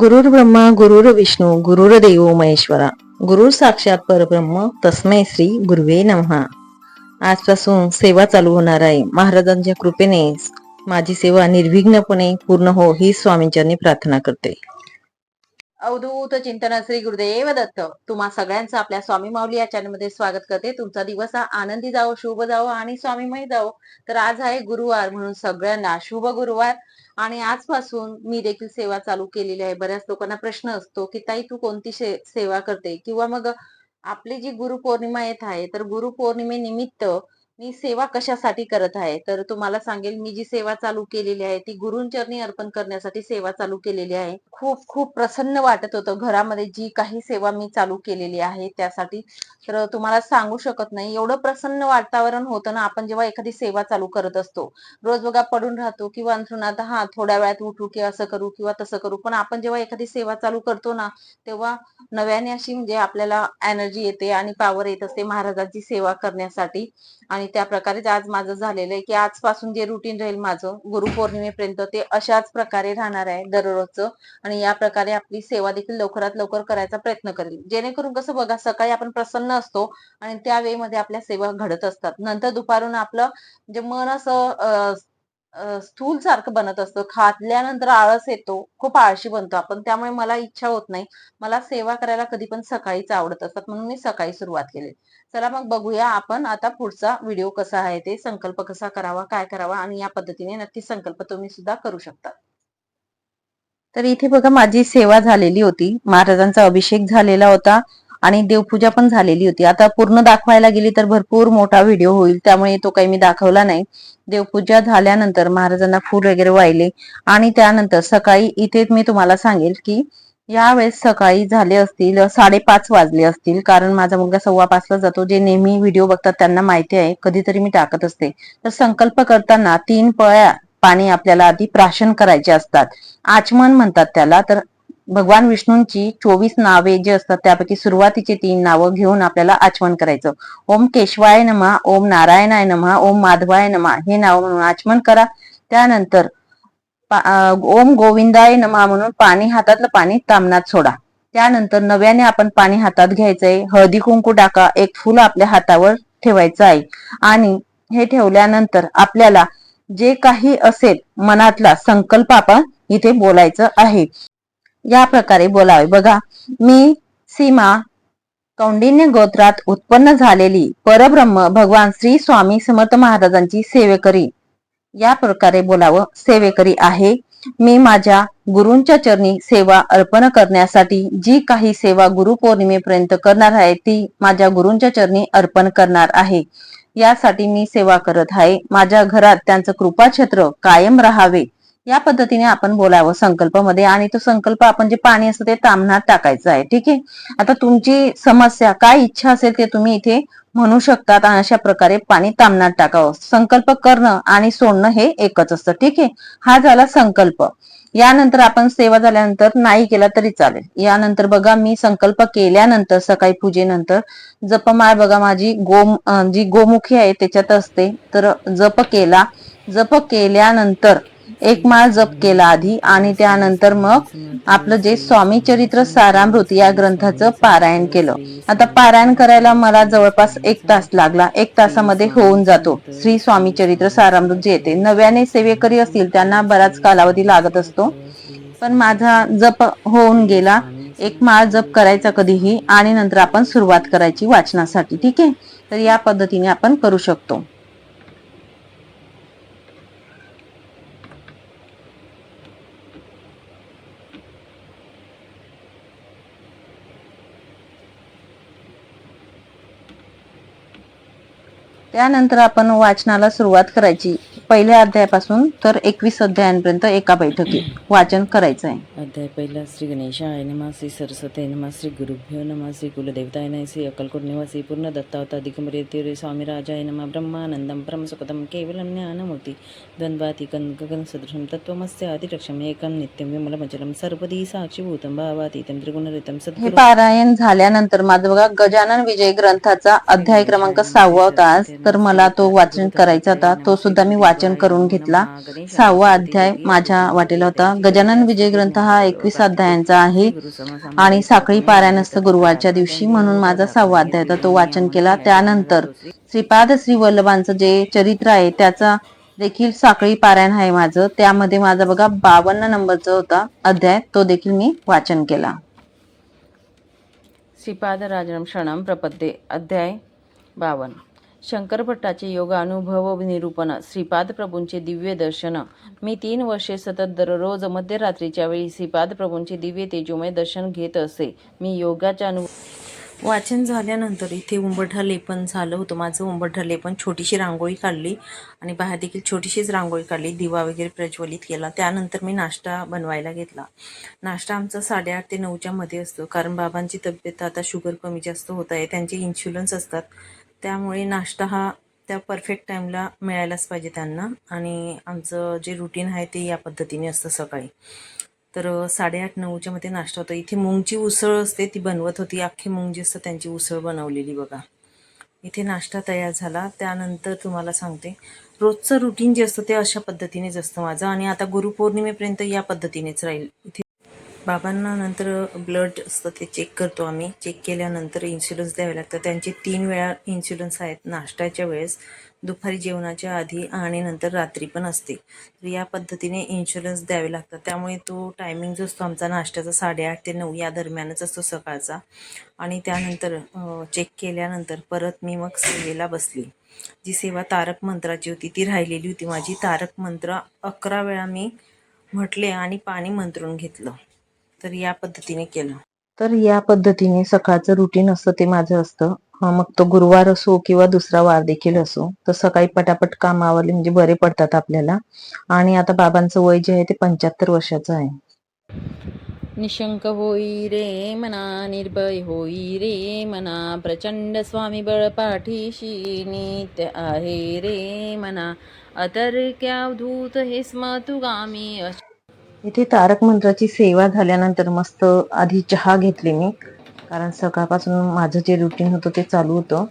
गुरुर ब्रह्मा गुरुर विष्णू गुरुर्देव महेश्वरा. गुरु साक्षात परब्रह्म तस्मै श्री गुरुवे नमहा. आजपासून सेवा चालू होणार आहे. महाराजांच्या कृपेने माझी सेवा निर्विघ्नपणे पूर्ण हो ही स्वामींच्यांनी प्रार्थना करते. अवधूत चिंतन श्री गुरुदेव दत्त. तुम्हा सगळ्यांचं आपल्या स्वामी माऊली या चॅनलमध्ये स्वागत करते. तुमचा दिवस हा आनंदी जावो शुभ जावो आणि स्वामीमय जावो. तर आज आहे गुरुवार म्हणून सगळ्यांना शुभ गुरुवार. आणि आजपासून मी देखील सेवा चालू केलेली आहे. बऱ्याच लोकांना प्रश्न असतो की ताई तू कोणती शे- सेवा करते? किंवा मग आपली जी गुरुपौर्णिमा येत आहे तर गुरुपौर्णिमेनिमित्त मी सेवा कशासाठी करत आहे? तर तुम्हाला सांगेल मी जी सेवा चालू केलेली आहे ती गुरुंचरणी अर्पण करण्यासाठी सेवा चालू केलेली आहे. खूप खूप प्रसन्न वाटत होतं घरामध्ये जी काही सेवा मी चालू केलेली आहे त्यासाठी. तर तुम्हाला सांगू शकत नाही एवढं प्रसन्न वातावरण होतं ना आपण जेव्हा एखादी सेवा चालू करत असतो रोज बघा पडून राहतो किंवा अंथरुणात हा थोड्या वेळात उठू किंवा असं करू किंवा तसं करू. पण आपण जेव्हा एखादी सेवा चालू करतो ना तेव्हा नव्याने अशी म्हणजे आपल्याला एनर्जी येते आणि पॉवर येत असते महाराजांची सेवा करण्यासाठी. आणि आणि त्या प्रकारेच आज माझं झालेलं आहे की आजपासून जे रुटीन राहील माझं गुरुपौर्णिमेपर्यंत ते अशाच प्रकारे राहणार आहे दररोजचं आणि या प्रकारे आपली सेवा देखील लवकरात लवकर करायचा प्रयत्न करेल. जेणेकरून कसं बघा सकाळी आपण प्रसन्न असतो आणि त्या वेळेमध्ये आपल्या सेवा घडत असतात. नंतर दुपारून आपलं जे मन असं स्थूल सारखं बनत असतं. खाल्ल्यानंतर आळस येतो. खूप आळशी बनतो आपण. त्यामुळे मला इच्छा होत नाही. मला सेवा करायला कधी पण सकाळीच आवडत असतात. म्हणून मी सकाळी सुरुवात केली. चला मग बघूया आपण आता पुढचा व्हिडिओ कसा आहे ते संकल्प कसा करावा काय करावा आणि या पद्धतीने नक्की संकल्प तुम्ही सुद्धा करू शकता. तर इथे बघा माझी सेवा झालेली होती. महाराजांचा अभिषेक झालेला होता. आणि देवपूजा पण झालेली होती. आता पूर्ण दाखवायला गेली तर भरपूर मोठा व्हिडिओ होईल. त्यामुळे तो काही मी दाखवला नाही. देवपूजा झाल्यानंतर महाराजांना फूल वगैरे वाहिले. आणि त्यानंतर सकाळी इथे मी तुम्हाला सांगेल की यावेळेस सकाळी झाले असतील साडेपाच वाजले असतील. कारण माझा मुलगा सव्वा पाचला जातो. जे नेहमी व्हिडिओ बघतात त्यांना माहिती आहे. कधीतरी मी टाकत असते. तर संकल्प करताना तीन पळ्या पाणी आपल्याला आधी प्राशन करायचे असतात. आचमन म्हणतात त्याला. तर भगवान विष्णूंची चोवीस नावे जे असतात त्यापैकी सुरुवातीची तीन नावं घेऊन आपल्याला आचमन करायचं. ओम केशवाय नमा ओम नारायणाय नमा ओम माधवाय नमा हे नाव म्हणून आचमन करा. त्यानंतर ओम गोविंदाय नमा म्हणून पाणी हातातलं पाणी तामनात सोडा. त्यानंतर नव्याने आपण पाणी हातात घ्यायचंय. हळदी कुंकू टाका. एक फुल आपल्या हातावर ठेवायचं आहे. आणि हे ठेवल्यानंतर आपल्याला जे काही असेल मनातला संकल्प आपण इथे बोलायचं आहे. या प्रकारे बोलावे. बघा मी सीमा कौंडिन्य गोत्रात उत्पन्न झालेली परब्रह्म भगवान श्री स्वामी समर्थ महाराजांची सेवेकरी. या प्रकारे बोलावं सेवेकरी आहे. मी माझ्या गुरूंच्या चरणी सेवा अर्पण करण्यासाठी जी काही सेवा गुरुपौर्णिमेपर्यंत करणार आहे ती माझ्या गुरूंच्या चरणी अर्पण करणार आहे. यासाठी मी सेवा करत आहे. माझ्या घरात त्यांचं कृपाछत्र कायम राहावे. या पद्धतीने आपण बोलावं संकल्पामध्ये आणि तो संकल्प आपण जे पाणी असतं ते तामणात टाकायचं आहे. ठीक आहे? आता तुमची समस्या काय इच्छा असेल ते तुम्ही इथे म्हणू शकतात आणि अशा प्रकारे पाणी तामणात टाकावं. संकल्प करणं आणि सोडणं हे एकच असतं. ठीक आहे? हा झाला संकल्प. यानंतर आपण सेवा झाल्यानंतर नाही केला तरी चालेल. यानंतर बघा मी संकल्प केल्यानंतर सकाळी पूजेनंतर जपमाळ बघा माझी गो जी गोमुखी आहे त्याच्यात असते. तर जप केला. जप केल्यानंतर एक माळ जप केला आधी आणि त्यानंतर मग आपलं जे स्वामी चरित्र सारामृत या ग्रंथाचं पारायण केलं. आता पारायण करायला मला जवळपास एक तास लागला. एक तासामध्ये होऊन जातो. श्री स्वामी चरित्र सारामृत जे येते. नव्याने सेवेकरी असतील त्यांना बराच कालावधी लागत असतो. पण माझा जप होऊन गेला. एक माळ जप करायचा कधीही आणि नंतर आपण सुरुवात करायची वाचनासाठी. ठीक आहे? तर या पद्धतीने आपण करू शकतो. त्यानंतर आपण वाचनाला सुरुवात करायची. पहिल्या अध्यायापासून तर एकवीस अध्यायांपर्यंत एका बैठकीत वाचन करायचं आहे अध्याय पहिला श्री गणेशाय नमः श्री सरस्वती नमः श्री गुरुभ्यो नमः श्री कुलदेवताय नमः श्री अक्कलकोट निवासी पूर्ण दत्तावता दिगंबरेती स्वामी राजाय नमः ब्रह्मानंदम परमसुखदम केवलम ज्ञानमूर्ती द्वंद्वातिकं गगन सदृशं तत्त्वमस्य आदिलक्ष्यम् एकं नित्यं विमलमचलं सर्वदी साक्षीभूतं भावातीतं त्रिगुणरितं हे सद्गुरु पारायण झाल्यानंतर माझं बघा गजानन विजय ग्रंथाचा अध्याय क्रमांक सहावा होता आज तर मला तो वाचन करायचा होता तो सुद्धा मी वाचन वाचन करून घेतला. सहावा अध्याय माझ्या वाटेला होता. गजानन विजय ग्रंथ हा एकवीस अध्यायांचा आहे आणि साखळी पारायण असतं गुरुवारच्या दिवशी म्हणून माझा सहावा अध्याय होता. तो वाचन केला. त्यानंतर श्रीपाद श्री वल्लभांचं जे चरित्र आहे त्याचा देखील साखळी पारायण आहे माझं. त्यामध्ये माझा बघा बावन्न नंबरचा होता अध्याय. तो देखील मी वाचन केला. श्रीपाद राजरम शरणम प्रपद्ये अध्याय बावन शंकर भट्टाचे योग अनुभव निरूपण. श्रीपाद प्रभूंचे दिव्य दर्शन. मी तीन वर्षे सतत दररोज मध्यरात्रीच्या वेळी श्रीपाद प्रभूंचे दिव्य तेजोमय दर्शन घेत असे. मी योगाच्या अनुभव वाचन झाल्यानंतर इथे उंबरठा लेपन झालं होतं. माझं उंबरठा लेपन छोटीशी रांगोळी काढली आणि बाहेर देखील छोटीशीच रांगोळी काढली. दिवा वगैरे प्रज्वलित केला. त्यानंतर मी नाश्ता बनवायला घेतला. नाश्ता आमचा साडेआठ ते नऊच्या मध्ये असतो. कारण बाबांची तब्येत आता शुगर कमी जास्त होत आहे. त्यांचे इन्शुलन्स असतात. त्यामुळे नाश्ता हा त्या परफेक्ट टाईमला मिळायलाच पाहिजे त्यांना. आणि आमचं जे रुटीन आहे ते या पद्धतीने असतं सकाळी. तर साडेआठ नऊच्या मध्ये नाश्ता होता. इथे मुंगची उसळ असते ती बनवत होती. अख्खी मुंग जी असतं त्यांची उसळ बनवलेली बघा. इथे नाश्ता तयार झाला. त्यानंतर तुम्हाला सांगते रोजचं रुटीन जे असतं ते अशा पद्धतीनेच असतं माझं. आणि आता गुरुपौर्णिमेपर्यंत या पद्धतीनेच राहील. इथे बाबांना नंतर ब्लड असतं ते चेक करतो आम्ही. चेक केल्यानंतर इन्शुरन्स द्यावे लागतं त्यांचे तीन वेळा इन्शुरन्स आहेत नाश्त्याच्या वेळेस. दुपारी जेवणाच्या आधी आणि नंतर रात्री पण असते. तर या पद्धतीने इन्शुरन्स द्यावे लागतात. त्यामुळे तो टायमिंग जो असतो आमचा नाश्त्याचा साडेआठ ते नऊ या दरम्यानच असतो सकाळचा. आणि त्यानंतर चेक केल्यानंतर परत मी मग सेवेला बसली. जी सेवा तारक मंत्राची होती ती राहिलेली होती माझी. तारक मंत्र अकरा वेळा मी म्हटले आणि पाणी मंत्रून घेतलं. तर या पद्धतीने केलं. तर या पद्धतीने सकाळचं रुटीन असतं ते माझं असतं. मग तो गुरुवार असो किंवा दुसरा वार देखील असो तर सकाळी पटापट काम आवरले म्हणजे बरे पडतात आपल्याला. आणि आता बाबांचं वय जे आहे ते पंच्याहत्तर वर्षाचं आहे. निशंक होई रे मना निर्भय होई रे मना प्रचंड स्वामी बळ पाठीशी नित्य आहे रे मना. अतर्क्यावधूत हे स्मतुगामी इथे तारक मंत्राची सेवा झाल्यानंतर मस्त आधी चहा घेतली मी कारण सकाळपासून माझं जे रुटीन होतं ते चालू होतं.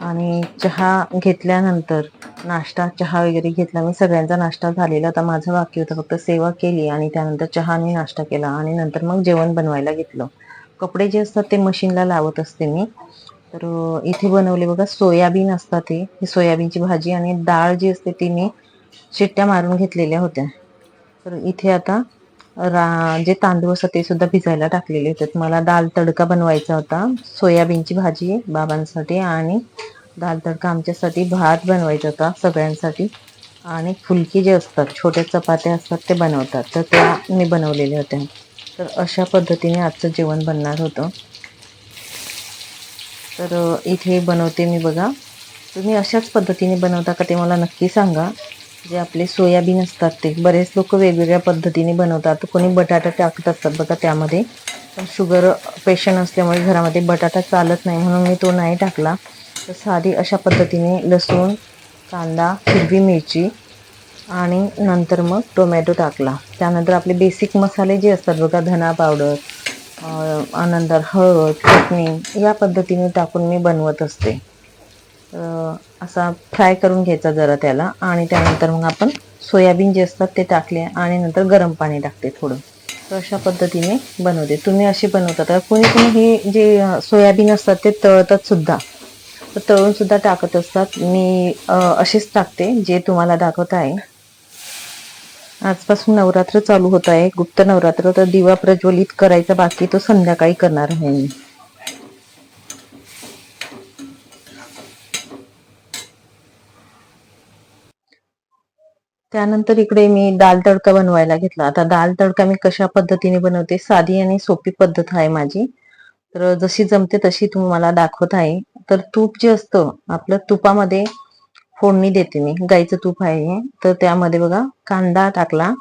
आणि चहा घेतल्यानंतर नाश्ता चहा वगैरे घेतला. मी सगळ्यांचा नाश्ता झालेला आता माझं बाकी होतं. फक्त सेवा केली आणि त्यानंतर चहा आणि नाश्ता केला. आणि नंतर मग जेवण बनवायला घेतलं. कपडे जे असतात ते मशीनला लावत असते मी. तर इथे बनवले बघा सोयाबीन असतात ते. सोयाबीनची भाजी आणि डाळ जी असते ती मी शिट्ट्या मारून घेतलेल्या होत्या. तर इथे आता रा जे तांदूळ असतात ते सुद्धा भिजायला टाकलेले होते. मला दाल तडका बनवायचा होता. सोयाबीनची भाजी बाबांसाठी आणि दाल तडका आमच्यासाठी भात बनवायचा होता सगळ्यांसाठी. आणि फुलकी जे असतात छोट्या चपात्या असतात ते बनवतात. तर त्या मी बनवलेल्या होत्या. तर अशा पद्धतीने आजचं जेवण बनणार होतं. तर इथे बनवते मी बघा. तुम्ही अशाच पद्धतीने बनवता का ते मला नक्की सांगा. जे आपले सोयाबीन असतात ते. बरेच लोक वेगवेगळ्या पद्धतीने बनवतात. कोणी बटाटा टाकत असतात बघा त्यामध्ये. पण शुगर पेशंट असल्यामुळे घरामध्ये बटाटा चालत नाही. म्हणून मी तो नाही टाकला. तर साधी अशा पद्धतीने लसूण कांदा हिरवी मिरची आणि नंतर मग टोमॅटो टाकला. त्यानंतर आपले बेसिक मसाले जे असतात बघा धना पावडर नंतर हळद चटणी या पद्धतीने टाकून मी बनवत असते. असा फ्राय करून घ्यायचा जरा त्याला आणि त्यानंतर मग आपण सोयाबीन जे असतात ते टाकले आणि नंतर गरम पाणी टाकते थोडं. तर अशा पद्धतीने बनवते. तुम्ही अशी बनवता तर कोणी कोणी हे जे सोयाबीन असतात ते तळतात सुद्धा. तर तळूनसुद्धा टाकत असतात. मी असेच टाकते जे तुम्हाला दाखवत आहे. आजपासून नवरात्र चालू होत आहे. गुप्त नवरात्र तर दिवा प्रज्वलित करायचा बाकी तो संध्याकाळी करणार आहे मी. त्यानंतर इकडे मी दाल तडका बनवायला घेतला. आता दाल तडका मी कशा पद्धतीने बनवते? साधी आणि सोपी पद्धत आहे माझी. तर जशी जमते तशी तुम्हाला दाखवत आहे. तर तूप जे असतं आपलं तुपामध्ये फोडणी देते मी. गाईचं तूप आहे हे. तर त्यामध्ये बघा कांदा टाकला.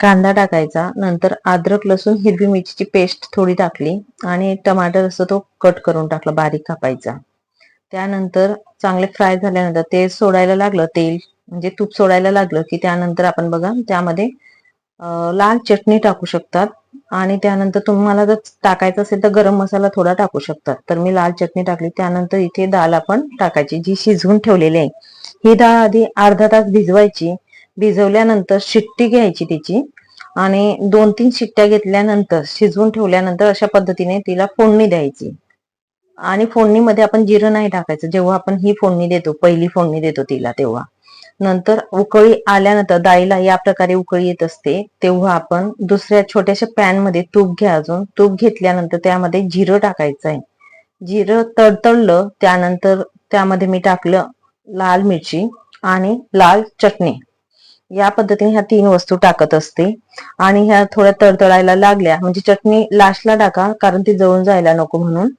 कांदा टाकायचा. नंतर अद्रक लसूण हिरवी मिरचीची पेस्ट थोडी टाकली. आणि टमाटर असं तो कट करून टाकला बारीक कापायचा. त्यानंतर चांगले फ्राय झाल्यानंतर ते सोडायला लागलं. तेल म्हणजे तूप सोडायला लागलं की त्यानंतर आपण बघा त्यामध्ये लाल चटणी टाकू शकतात. आणि त्यानंतर तुम्हाला जर टाकायचं असेल तर गरम मसाला थोडा टाकू शकतात. तर मी लाल चटणी टाकली. त्यानंतर इथे डाळ आपण टाकायची जी शिजवून ठेवलेली आहे. ही डाळ आधी अर्धा तास भिजवायची. भिजवल्यानंतर शिट्टी घ्यायची तिची. आणि दोन तीन शिट्ट्या घेतल्यानंतर शिजवून ठेवल्यानंतर अशा पद्धतीने तिला फोडणी द्यायची. आणि फोडणीमध्ये आपण जिरं नाही टाकायचं. जेव्हा आपण ही फोडणी देतो पहिली फोडणी देतो तिला तेव्हा. नंतर उकळी आल्यानंतर डाळीला या प्रकारे उकळी येत असते. तेव्हा आपण दुसऱ्या छोट्याशा पॅनमध्ये तूप घ्या अजून. तूप घेतल्यानंतर त्यामध्ये जिरं टाकायचं आहे. जिरं तडतडलं त्यानंतर त्यामध्ये मी टाकलं लाल मिरची आणि लाल चटणी. या पद्धतीने ह्या तीन वस्तू टाकत असते. आणि ह्या थोड्या तडतडायला लागल्या म्हणजे चटणी लास्टला टाका कारण ती जळून जायला नको म्हणून.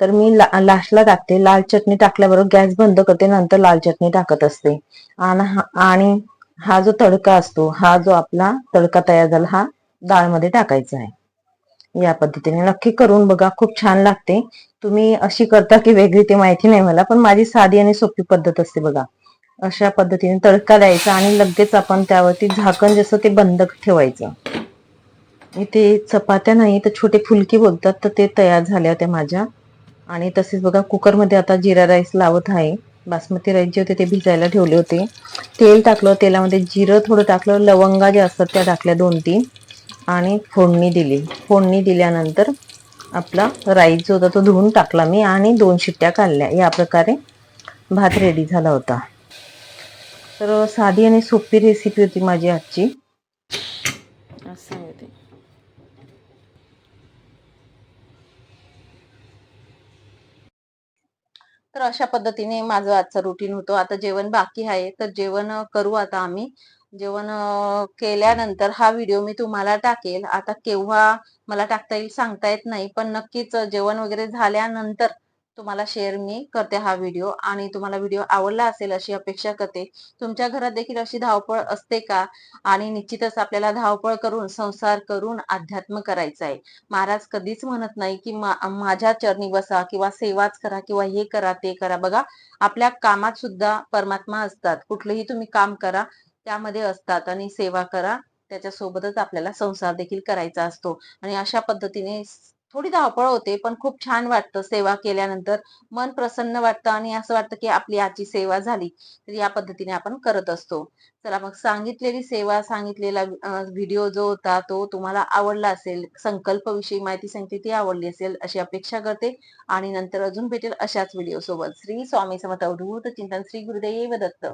तर मी ला- लास्टला टाकते. लाल चटणी टाकल्याबरोबर गॅस बंद करते नंतर लाल चटणी टाकत असते. आणि हा- आणि हा जो तडका असतो हा जो आपला तडका तयार झाला हा डाळमध्ये टाकायचा आहे. या पद्धतीने. नक्की करून बघा. खूप छान लागते. तुम्ही अशी करता की वेगळी ते माहिती नाही मला पण माझी साधी आणि सोपी पद्धत असते बघा. अशा पद्धतीने तडका द्यायचा आणि लगेच आपण त्यावरती झाकण जसं ते बंद ठेवायचं. इथे चपात्या नाही तर छोटे फुलकी बोलतात तर ते तयार झाल्या होत्या माझ्या. आणि तसेच बघा कुकरमध्ये आता जिरा राईस लावत आहे. बासमती राईस जे होते ते भिजायला ठेवले होते. तेल टाकलं तेलामध्ये जिरं थोडं टाकलं लवंगा ज्या असतात त्या टाकल्या दोन तीन आणि फोडणी दिली. फोडणी दिल्यानंतर आपला राईस जो होता तो धुवून टाकला मी आणि दोन शिट्ट्या काढल्या. या प्रकारे भात रेडी झाला होता. तर साधी आणि सोपी रेसिपी होती माझी आजची. असं आहे ते तर अशा पद्धतीने माझं आजचं रुटीन होतं. आता जेवण बाकी आहे तर जेवण करू आता आम्ही. जेवण केल्यानंतर हा व्हिडिओ मी तुम्हाला टाकेल. आता केव्हा मला टाकता येईल सांगता येत नाही पण नक्कीच जेवण वगैरे झाल्यानंतर तुम्हाला शेअर मी करते हा व्हिडिओ आणि तुम्हाला व्हिडिओ आवडला असेल अशी अपेक्षा करते तुमच्या घरात देखील अशी धावपळ असते का? आणि निश्चितच आपल्याला धावपळ करून संसार करून अध्यात्म करायचा आहे. महाराज कधीच म्हणत नाही की माझ्या चरणी बसा किंवा सेवाच करा किंवा हे करा ते करा. बघा आपल्या कामात सुद्धा परमात्मा असतात. कुठलंही तुम्ही काम करा त्यामध्ये असतात आणि सेवा करा. त्याच्यासोबतच आपल्याला संसार देखील करायचा असतो. आणि अशा पद्धतीने थोडी धावपळ होते पण खूप छान वाटतं सेवा केल्यानंतर. मन प्रसन्न वाटतं आणि असं वाटतं की आपली आजची सेवा झाली. तर या पद्धतीने आपण करत असतो. चला मग सांगितलेली सेवा सांगितलेला व्हिडिओ जो होता तो तुम्हाला आवडला असेल संकल्प विषयी माहिती सांगितली ती आवडली असेल अशी अपेक्षा करते. आणि नंतर अजून भेटेल अशाच व्हिडिओ सोबत. श्री स्वामी समर्थ अवधूत चिंतन श्री गुरुदेव दत्त.